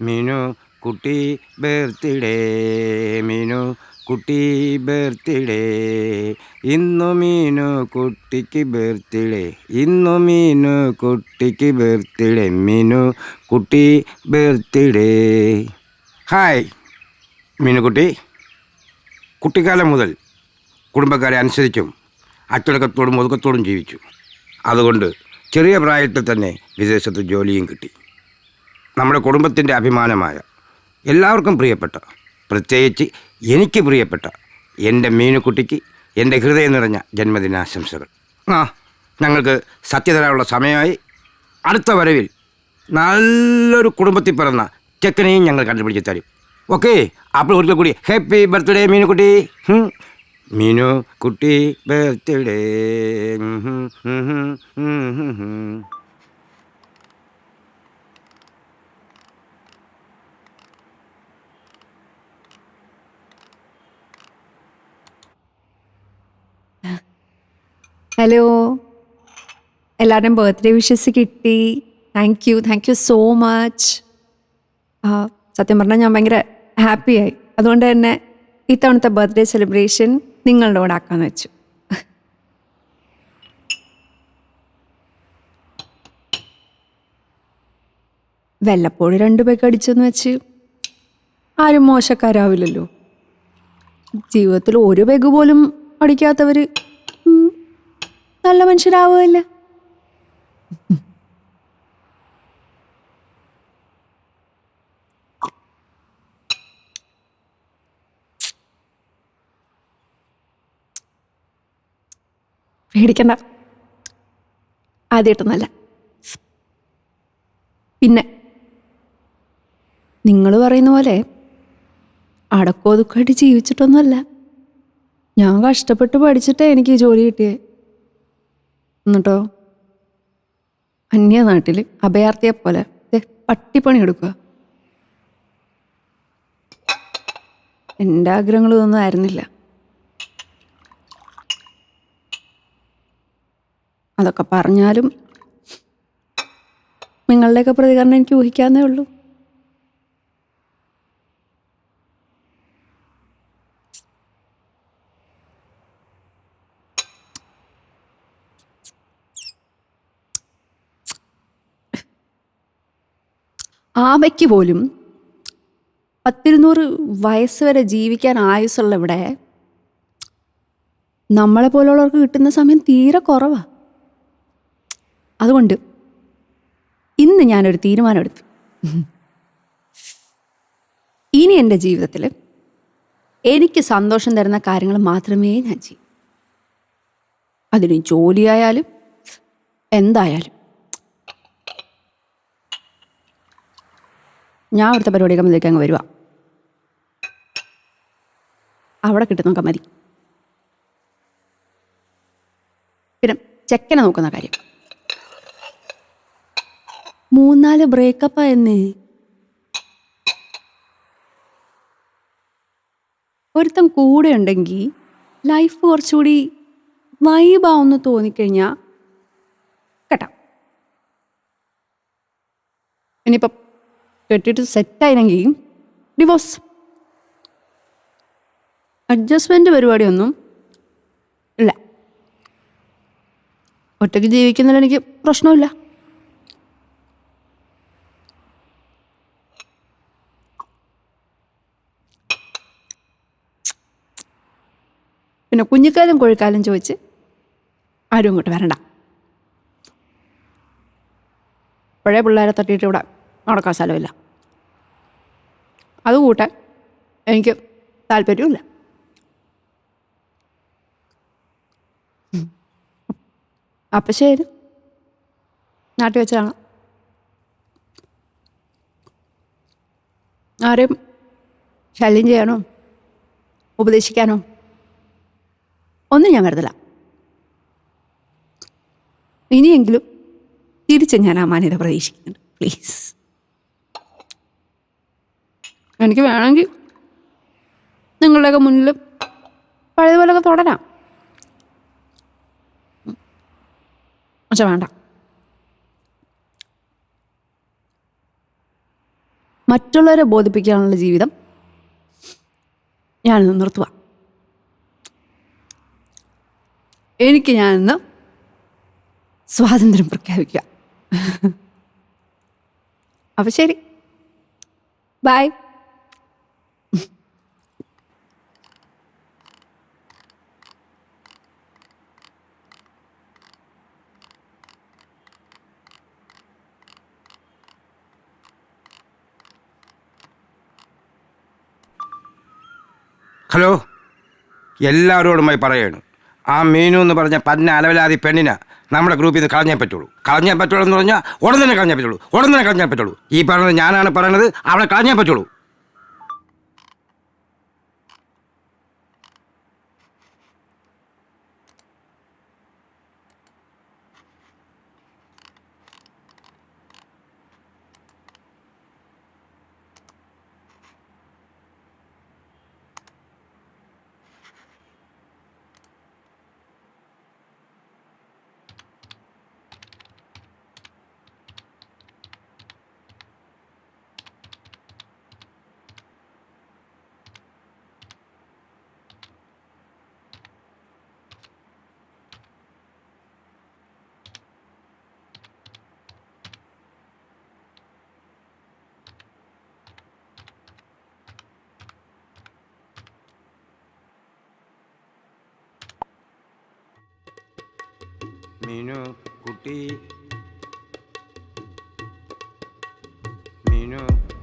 Meenu Kutty birthday Meenu Kutty birthday. ഇന്നു മീനു കുട്ടിക്ക് birthday ഇന്നു മീനു കുട്ടിക്ക് birthday Meenu Kutty birthday. Hi മീനുകുട്ടി കുട്ടിക്കാലം മുതൽ കുടുംബക്കാരെ അനുസരിച്ചും അച്ചടക്കത്തോടും ഒതുക്കത്തോടും ജീവിച്ചു. അതുകൊണ്ട് ചെറിയ പ്രായത്തിൽ തന്നെ വിദേശത്ത് ജോലിയും കിട്ടി. നമ്മുടെ കുടുംബത്തിന്റെ അഭിമാനമായ എല്ലാവർക്കും പ്രിയപ്പെട്ട പ്രത്യേകിച്ച് എനിക്ക് പ്രിയപ്പെട്ട എന്റെ മീനുക്കുട്ടിക്ക് എന്റെ ഹൃദയം നിറഞ്ഞ ജന്മദിനാശംസകൾ. ആ ഞങ്ങൾക്ക് സത്യതരാനുള്ള സമയമായി. അടുത്ത വരവിൽ നല്ലൊരു കുടുംബത്തിൽ പിറന്ന ചെക്കനെയും ഞങ്ങൾ കണ്ടുപിടിച്ച് തരും. ഓക്കെ അപ്പോൾ ഒരിക്കൽ കൂടി happy birthday Meenukutty. Meenu Kutty birthday. Hello. എല്ലാവരുടെയും ബർത്ത്ഡേ വിഷസ് കിട്ടി. Thank you thank you so much സത്യം പറഞ്ഞാൽ ഞാൻ ഭയങ്കര ഹാപ്പിയായി അതുകൊണ്ട് തന്നെ ഇത്തവണത്തെ ബർത്ത്ഡേ സെലിബ്രേഷൻ നിങ്ങളുടെ കൂടെ ആക്കാമെന്ന് വെച്ചു. വല്ലപ്പോഴും രണ്ട് പേക്ക് അടിച്ചെന്ന് വെച്ച്. ആരും മോശക്കാരാവില്ലല്ലോ. ജീവിതത്തിൽ ഒരു പെഗ് പോലും അടിക്കാത്തവർ നല്ല മനുഷ്യരാവുമല്ല പേടിക്കണ്ട. ആദ്യമായിട്ടൊന്നല്ല പിന്നെ നിങ്ങൾ പറയുന്ന പോലെ അടക്കോതുക്കായിട്ട് ജീവിച്ചിട്ടൊന്നുമല്ല. ഞാൻ കഷ്ടപ്പെട്ട് പഠിച്ചിട്ടേ എനിക്ക് ജോലി കിട്ടിയേ. എന്നിട്ടോ? അന്യനാട്ടിൽ അഭയാർത്ഥിയെ പോലെ പട്ടിപ്പണി എടുക്കുക എന്റെ ആഗ്രഹങ്ങളൊന്നും ആയിരുന്നില്ല. അതൊക്കെ പറഞ്ഞാലും നിങ്ങളുടെയൊക്കെ പ്രതികരണം എനിക്ക് ഊഹിക്കാന്നേ ഉള്ളൂ. ആമയ്ക്ക് പോലും പത്തിരുന്നൂറ് വയസ്സ് വരെ ജീവിക്കാൻ ആയുസ്സുള്ള ഇവിടെ നമ്മളെ പോലുള്ളവർക്ക് കിട്ടുന്ന സമയം തീരെ കുറവാണ് അതുകൊണ്ട് ഇന്ന് ഞാനൊരു തീരുമാനമെടുത്തു. ഇനി എന്റെ ജീവിതത്തിൽ എനിക്ക് സന്തോഷം തരുന്ന കാര്യങ്ങൾ മാത്രമേ ഞാൻ ചെയ്യൂ. അതിന് ജോലിയായാലും എന്തായാലും ഞാൻ അവിടുത്തെ പരിപാടിയൊക്കെ മതിലേക്ക് അങ്ങ് വരുവാ. അവിടെ കിട്ടുന്നൊക്കെ മതി. പിന്നെ ചെക്കനെ നോക്കുന്ന കാര്യം. മൂന്നാൽ ബ്രേക്കപ്പ് എന്ന് ഒരുത്തൻ കൂടെ ഉണ്ടെങ്കിൽ ലൈഫ് കുറച്ചുകൂടി വൈബാവെന്ന് തോന്നിക്കഴിഞ്ഞാൽ കേട്ടാ. ഇനിയിപ്പം കെട്ടിയിട്ട് സെറ്റായില്ലെങ്കിൽ ഡിവോഴ്സ് അഡ്ജസ്റ്റ്മെന്റ് പരിപാടിയൊന്നും ഇല്ല. ഒറ്റയ്ക്ക് ജീവിക്കുന്നതിൽ എനിക്ക് പ്രശ്നമില്ല. പിന്നെ കുഞ്ഞിക്കാലും കോഴിക്കാലും ചോദിച്ച് ആരും ഇങ്ങോട്ട് വരണ്ട. പഴയ പിള്ളേരെ തട്ടിയിട്ട് ഇവിടെ നടക്കാൻ സ്ഥലമില്ല. അത് കൂട്ടാൻ എനിക്ക് താല്പര്യമില്ല. അപ്പം ശരി. നാട്ടിൽ വെച്ച് കാണാം ആരെയും ശല്യം ചെയ്യാനോ ഉപദേശിക്കാനോ ഒന്നും ഞാൻ കരുതല. ഇനിയെങ്കിലും തിരിച്ച് ഞാൻ ആ മാന്യത പ്രതീക്ഷിക്കുന്നുണ്ട് പ്ലീസ് എനിക്ക് വേണമെങ്കിൽ നിങ്ങളുടെയൊക്കെ മുന്നിൽ പഴയതുപോലൊക്കെ തുടരാം. പക്ഷെ വേണ്ട. മറ്റുള്ളവരെ ബോധിപ്പിക്കാനുള്ള ജീവിതം ഞാനിന്ന് നിർത്തുക എനിക്ക് ഞാനിന്ന് സ്വാതന്ത്ര്യം പ്രഖ്യാപിക്കുക അപ്പം ശരി. Bye hello? എല്ലാവരോടുമായി പറയാണ്. ആ മീനു എന്ന് പറഞ്ഞ പന്ന അലവലാതി പെണ്ണിനെ നമ്മുടെ ഗ്രൂപ്പിൽ നിന്ന് കളഞ്ഞേ പറ്റുള്ളൂ. കളഞ്ഞേ പറ്റുള്ളൂ എന്ന് പറഞ്ഞാൽ ഉടൻ തന്നെ കളഞ്ഞേ പറ്റുള്ളൂ. ഉടൻ തന്നെ കളഞ്ഞേ പറ്റുള്ളൂ. ഈ പറഞ്ഞത് ഞാനാണ് പറയണത് അവളെ കളഞ്ഞേ പറ്റുള്ളൂ. മീനു കുട്ടി. മീനു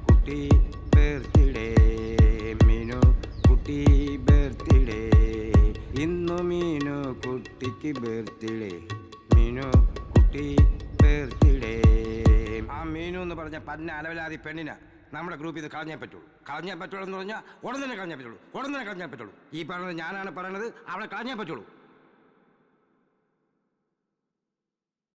കുട്ടി ബർത്ത്ഡേ. മീനു കുട്ടി ബർത്ത്ഡേ. ഇന്നു മീനു കുട്ടിക്ക് ബർത്ത്ഡേ. മീനു കുട്ടി ബർത്ത്ഡേ. ആ മീനു എന്ന് പറഞ്ഞ പന്ന അലവലാതി പെണ്ണിന് നമ്മുടെ ഗ്രൂപ്പിൽ നിന്ന് കളഞ്ഞേ പറ്റുള്ളൂ. കളഞ്ഞേ പറ്റുള്ളൂ എന്ന് പറഞ്ഞാൽ ഉടൻ തന്നെ കളഞ്ഞേ പറ്റുള്ളൂ. ഉടൻ തന്നെ കളഞ്ഞേ പറ്റുള്ളൂ. ഈ പറഞ്ഞത് ഞാനാണ് പറയുന്നത് അവളെ കളഞ്ഞേ പറ്റുള്ളൂ.